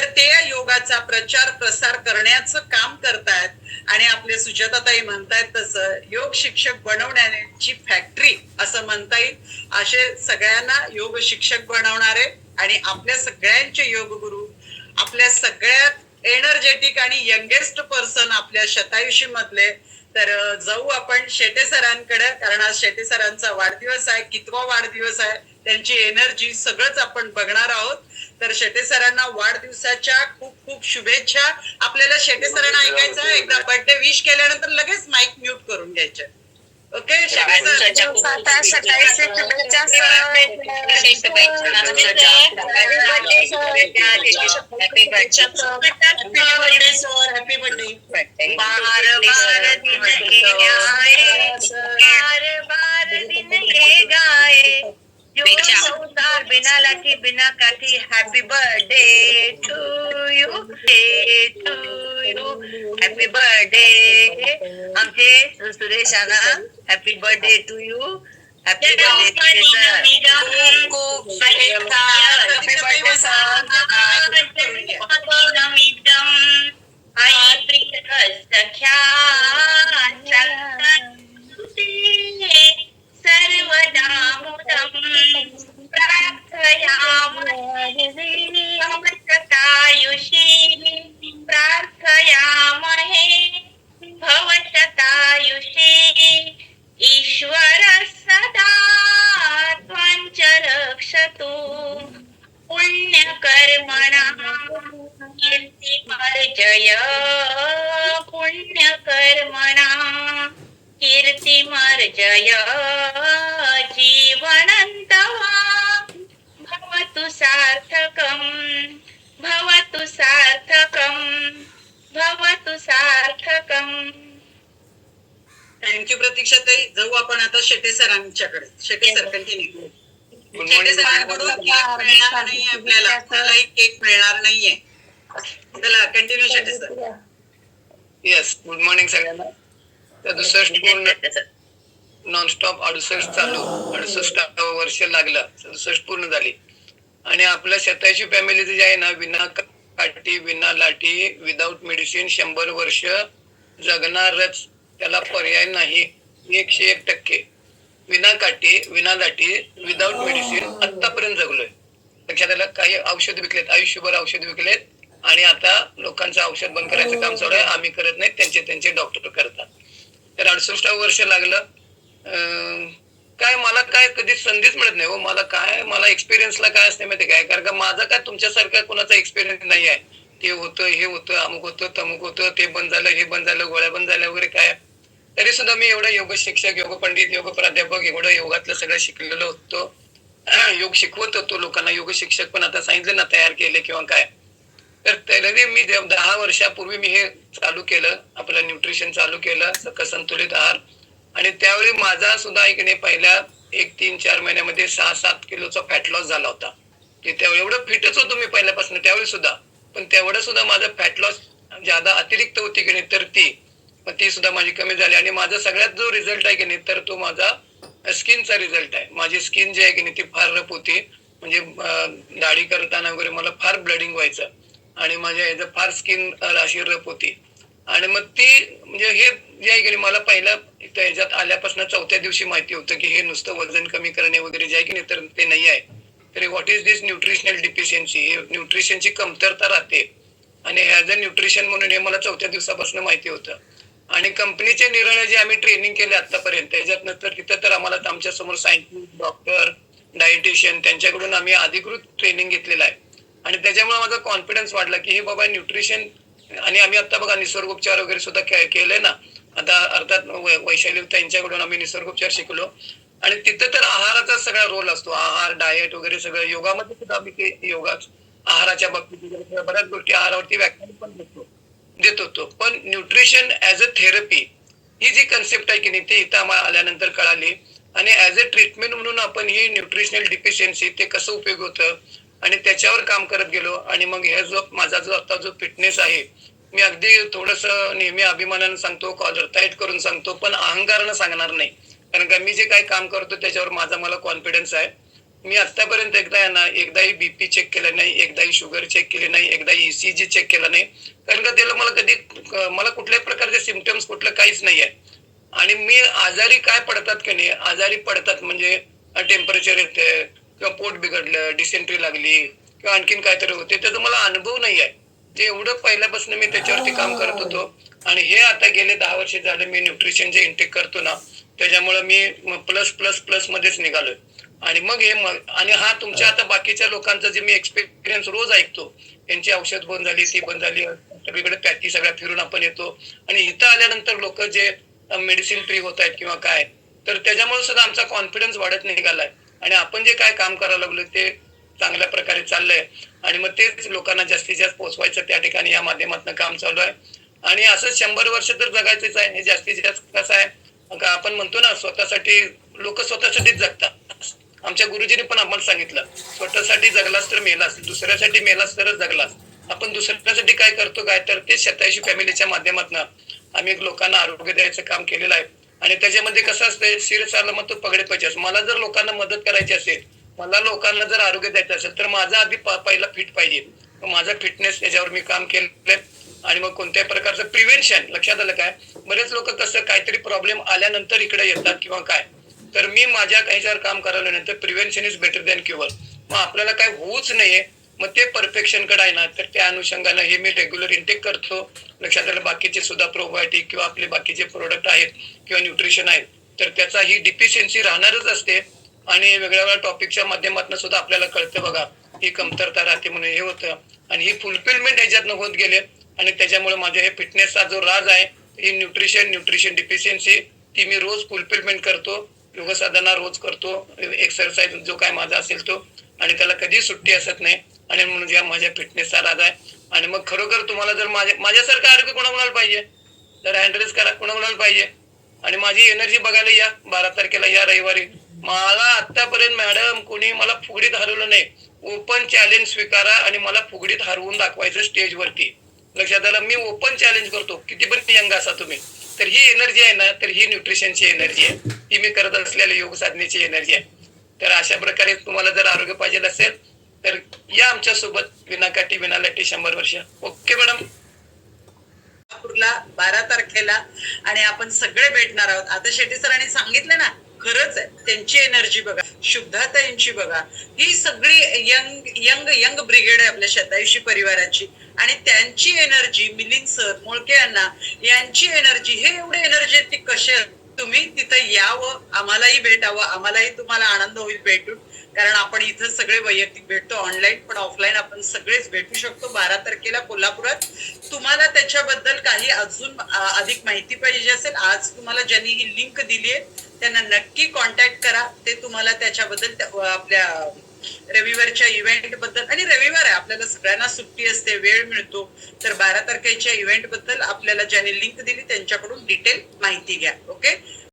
तर ते या योगाचा प्रचार प्रसार करण्याचं काम करतायत. आणि आपले सुजाताताई म्हणतायत तसं योग शिक्षक बनवण्याची फॅक्टरी असं म्हणता येईल. असे सगळ्यांना योग शिक्षक बनवणारे आणि आपल्या सगळ्यांचे योग गुरु आपल्या सगळ्यात एनर्जेटिक आणि यंगेस्ट पर्सन आपल्या शतायुषी मधले तर जाऊ आपण शेटे सरांकडे कारण आज शेटे सरांचा वाढदिवस आहे कितवा वाढदिवस आहे त्यांची एनर्जी सगळंच आपण बघणार आहोत. तर शेटे सरांना वाढदिवसाच्या खूप खूप शुभेच्छा. आपल्याला शेटे सरांना ऐकायचं आहे. एकदा बर्थडे विश केल्यानंतर लगेच माईक म्यूट करून घ्यायचे. बार बार दिन ये गाए. संसार बिना लाठी बिना काठी happy birthday to you to you happy birthday आमचे सुरेशाना happy birthday to you happy birthday sir खूप प्रार्थयायुषी प्रार्थयामहे। भवशतायुषी ईश्वर सदा त्वञ्च रक्षतु। पुण्यकर्मणा कीर्तिमर्जय पुण्यकर्मणा कीर्तिमर्जय जीवन भवतु सार्थकम्। भवतु सार्थकम्। भवतु सार्थकम्। थँक्यू प्रतीक्षा ताई. जाऊ आपण आता Shete सरांच्याकडे. Shete sir continue Shete. सरांकडून केक मिळणार नाहीये आपल्याला. आपल्यालाही केक मिळणार नाहीये. चला continue Shete sir. Yes good morning सगळ्यांना. तर दुसरं पूर्ण नॉनस्टॉप अडुसष्ट चालू. अडुसष्टावं वर्ष लागलं. सदुसष्ट पूर्ण झाली. आणि आपल्या शताशी फॅमिली जे आहे ना विना काठी विना लाठी विदाऊट मेडिसिन शंभर वर्ष जगणारच त्याला पर्याय नाही. एकशे एक टक्के. विना काठी विना लाठी विदाऊट मेडिसिन आतापर्यंत जगलोय. लक्षात आलं? काही औषध विकलेत आयुष्यभर औषध विकलेत. आणि आता लोकांचं औषध बंद करायचं काम चालू आहे. आम्ही करत नाही त्यांचे त्यांचे डॉक्टर करतात. तर अडुसष्टावं वर्ष लागलं. काय मला काय कधी संधीच मिळत नाही हो. मला काय मला एक्सपिरियन्सला काय असते माहिती काय? कारण का माझा काय तुमच्यासारखा कोणाचा एक्सपिरियन्स नाही आहे. ते होतं हे होतं अमुक होतं तमुक होतं ते बंद झालं हे बंद झालं गोळ्या बंद झाल्या वगैरे काय. तरी सुद्धा मी एवढं योग शिक्षक योग पंडित योग प्राध्यापक एवढं योगातलं सगळं शिकलेलो होतो. योग शिकवत होतो लोकांना योग शिक्षक पण आता सांगितलं ना तयार केले किंवा काय. तर त्याने मी दहा वर्षापूर्वी मी हे चालू केलं आपलं न्यूट्रिशन चालू केलं सकस संतुलित आहार. आणि त्यावेळी माझा सुद्धा एक नाही पहिल्या एक तीन चार महिन्यामध्ये सहा सात किलोचा फॅट लॉस झाला होता. की त्यावेळी एवढं फिटच होतो मी पहिल्यापासून त्यावेळी सुद्धा. पण तेवढं सुद्धा माझा फॅट लॉस ज्यादा अतिरिक्त होती की नाही तर ती पण ती सुद्धा माझी कमी झाली. आणि माझा सगळ्यात जो रिझल्ट आहे की नाही तर तो माझा स्किनचा रिझल्ट आहे. माझी स्किन जी आहे की नाही ती फार रफ होती. म्हणजे दाढी करताना वगैरे मला फार ब्लडिंग व्हायचं. आणि माझ्या याचं फार स्किन अशी रफ होती. आणि मग ती म्हणजे हे जे आहे की मला पहिला इथं ह्याच्यात आल्यापासून चौथ्या दिवशी माहिती होतं की हे नुसतं वजन कमी करणे वगैरे जे आहे की नाही तर ते नाही आहे. तर what is this nutritional deficiency हे न्यूट्रिशनची कमतरता राहते. आणि ॲज अ न्यूट्रिशन म्हणून हे मला चौथ्या दिवसापासून माहिती होतं. आणि कंपनीचे निर्णय जे आम्ही ट्रेनिंग केले आतापर्यंत त्याच्यात नंतर तिथं तर आम्हाला आमच्यासमोर सायंटिस्ट डॉक्टर डायटिशियन त्यांच्याकडून आम्ही अधिकृत ट्रेनिंग घेतलेलं आहे. आणि त्याच्यामुळे माझा कॉन्फिडन्स वाढला की हे बाबा न्यूट्रिशन आणि आम्ही आता बघा निसर्गोपचार वगैरे सुद्धा केले ना. आता अर्थात वैशाली त्यांच्याकडून आम्ही निसर्गोपचार शिकलो. आणि तिथं तर आहाराचा सगळा रोल असतो. आहार डाएट वगैरे सगळं. योगामध्ये सुद्धा आम्ही ते योगा आहाराच्या बाबतीत बऱ्याच गोष्टी आहारावरती व्याख्यान पण देतो. देत होतो. पण न्यूट्रिशन ऍज अ थेरपी ही जी कन्सेप्ट आहे की नाही ती इथं आम्हाला आल्यानंतर कळाली. आणि ऍज अ ट्रीटमेंट म्हणून आपण ही न्यूट्रिशनल डिफिशियन्सी ते कसं उपयोग होतं? आणि त्याच्यावर काम करत गेलो. आणि मग हे जो माझा जो आता जो फिटनेस आहे मी अगदी थोडस नेहमी अभिमानानं सांगतो कॉलर टाईट करून सांगतो पण अहंकारानं सांगणार नाही. कारण का मी जे काही काम करतो त्याच्यावर माझा मला कॉन्फिडन्स आहे. मी आतापर्यंत एकदा आहे ना एकदाही बीपी चेक केलं नाही एकदाही शुगर चेक केली नाही एकदाही ईसीजी चेक केलं नाही. कारण का त्याला मला कधी मला कुठल्याही प्रकारचे सिमटम्स कुठलं काहीच नाही आहे आणि मी आजारी काय पडतात की नाही आजारी पडतात म्हणजे टेम्परेचर येते किंवा पोट बिघडलं डिसेंट्री लागली किंवा आणखीन काहीतरी होते त्याचा मला अनुभव नाही आहे. ते एवढं पहिल्यापासून मी त्याच्यावरती काम करत होतो आणि हे आता गेले दहा वर्ष झाले मी न्यूट्रिशन जे इंटेक करतो ना त्याच्यामुळे मी प्लस प्लस प्लस मध्येच निघालोय. आणि मग हे आणि हा तुमच्या आता बाकीच्या लोकांचा जे मी एक्सपिरियन्स रोज ऐकतो यांची औषध बंद झाली ती बंद झाली सगळीकडे पॅटी सगळ्या फिरून आपण येतो. आणि इथं आल्यानंतर लोक जे मेडिसिन फ्री होत आहेत किंवा काय तर त्याच्यामुळे सुद्धा आमचा कॉन्फिडन्स वाढत निघालाय. आणि आपण जे काय काम करायला लागलो ते चांगल्या प्रकारे चाललंय. आणि मग तेच लोकांना जास्तीत जास्त पोचवायचं त्या ठिकाणी या माध्यमातून काम चालू आहे. आणि असं शंभर वर्ष तर जगायचंच आहे. हे जास्तीत जास्त कसं आहे? का आपण म्हणतो ना स्वतःसाठी लोक स्वतःसाठीच जगतात. आमच्या गुरुजींनी पण आपण सांगितलं स्वतःसाठी जगलास तर मेलास दुसऱ्यासाठी मेलास तरच जगलास. आपण दुसऱ्यासाठी काय करतो काय? तर ते शताऐशी फॅमिलीच्या माध्यमातून आम्ही लोकांना आरोग्य द्यायचं काम केलेलं आहे. आणि त्याच्यामध्ये कसं असतंय शिर चाललं मग तो पगडे पाहिजे मला जर लोकांना मदत करायची असेल मला लोकांना जर आरोग्य द्यायचं असेल तर माझा आधी पहिला फिट पाहिजे. माझा फिटनेस याच्यावर मी काम केलंय. आणि मग कोणत्याही प्रकारचं प्रिव्हेन्शन लक्षात आलं काय? बरेच लोक कसं काहीतरी प्रॉब्लेम आल्यानंतर इकडे येतात किंवा काय? तर मी माझ्या ह्याच्यावर काम करायला नंतर prevention is better than cure. मग आपल्याला काय होऊच नाहीये. मग ते परफेक्शनकडे आहे ना तर त्या अनुषंगानं हे मी रेग्युलर इंटेक करतो. लक्षात आलं बाकीचे सुद्धा प्रोबायोटिक किंवा आपले बाकीचे प्रोडक्ट आहेत किंवा न्यूट्रिशन आहेत तर त्याचा ही डिफिशियन्सी राहणारच असते. आणि वेगळ्या वेगळ्या टॉपिकच्या माध्यमातून सुद्धा आपल्याला कळतं बघा ही कमतरता राहते म्हणून हे होतं. आणि ही फुलफिलमेंट ह्याच्यातनं होत गेले आणि त्याच्यामुळे माझ्या हे फिटनेसचा जो राज आहे ही न्यूट्रिशन न्यूट्रिशन डिफिशियन्सी ती मी रोज फुलफिलमेंट करतो योगसाधना रोज करतो एक्सरसाइज जो काय माझा असेल तो. आणि त्याला कधी सुट्टी असत नाही. आणि म्हणून या माझ्या फिटनेसचा राज आहे. आणि मग खरोखर तुम्हाला जर माझ्या माझ्यासारखं आरोग्य कोणाकोणाला पाहिजे? तर हँडरेस करा कोणाकोणाला पाहिजे? आणि माझी एनर्जी बघायला या बारा तारखेला या रविवारी. मला आतापर्यंत मॅडम कोणी मला फुगडीत हरवलं नाही. ओपन चॅलेंज स्वीकारा आणि मला फुगडीत हरवून दाखवायचं स्टेजवरती लक्षात आलं? मी ओपन चॅलेंज करतो. किती पण यंग असा तुम्ही. तर ही एनर्जी आहे ना तर ही न्यूट्रिशनची एनर्जी आहे. ही मी करत असलेल्या योग साधनेची एनर्जी आहे. तर अशा प्रकारे तुम्हाला जर आरोग्य पाहिजे असेल तर या आमच्यासोबत विनाकाठी विनालाटी शंभर वर्ष. Okay madam. बारा तारखेला आणि आपण सगळे भेटणार आहोत. आता शेट्टी सरांनी सांगितलं ना खरंच आहे त्यांची एनर्जी बघा शुद्धाताईंची बघा. ही सगळी यंग यंग यंग ब्रिगेड आहे आपल्या शतायुषी परिवाराची. आणि त्यांची एनर्जी मिलिंद सर मोळके यांना यांची एनर्जी हे एवढे एनर्जेटिक कसे तुम्ही तिथं यावं आम्हालाही भेटावं आम्हालाही तुम्हाला आनंद होईल भेटून. कारण आपण इथं सगळे वैयक्तिक भेटतो ऑनलाईन पण ऑफलाईन आपण सगळेच भेटू शकतो. बारा तारखेला कोल्हापुरात. तुम्हाला त्याच्याबद्दल काही अजून अधिक माहिती पाहिजे असेल आज तुम्हाला ज्यांनी ही लिंक दिली आहे त्यांना नक्की कॉन्टॅक्ट करा. ते तुम्हाला त्याच्याबद्दल आपल्या रविवारच्या इव्हेंटबद्दल आणि रविवार आहे आपल्याला सगळ्यांना सुट्टी असते वेळ मिळतो. तर बारा तारखेच्या इव्हेंटबद्दल आपल्याला ज्यांनी लिंक दिली त्यांच्याकडून डिटेल माहिती घ्या ओके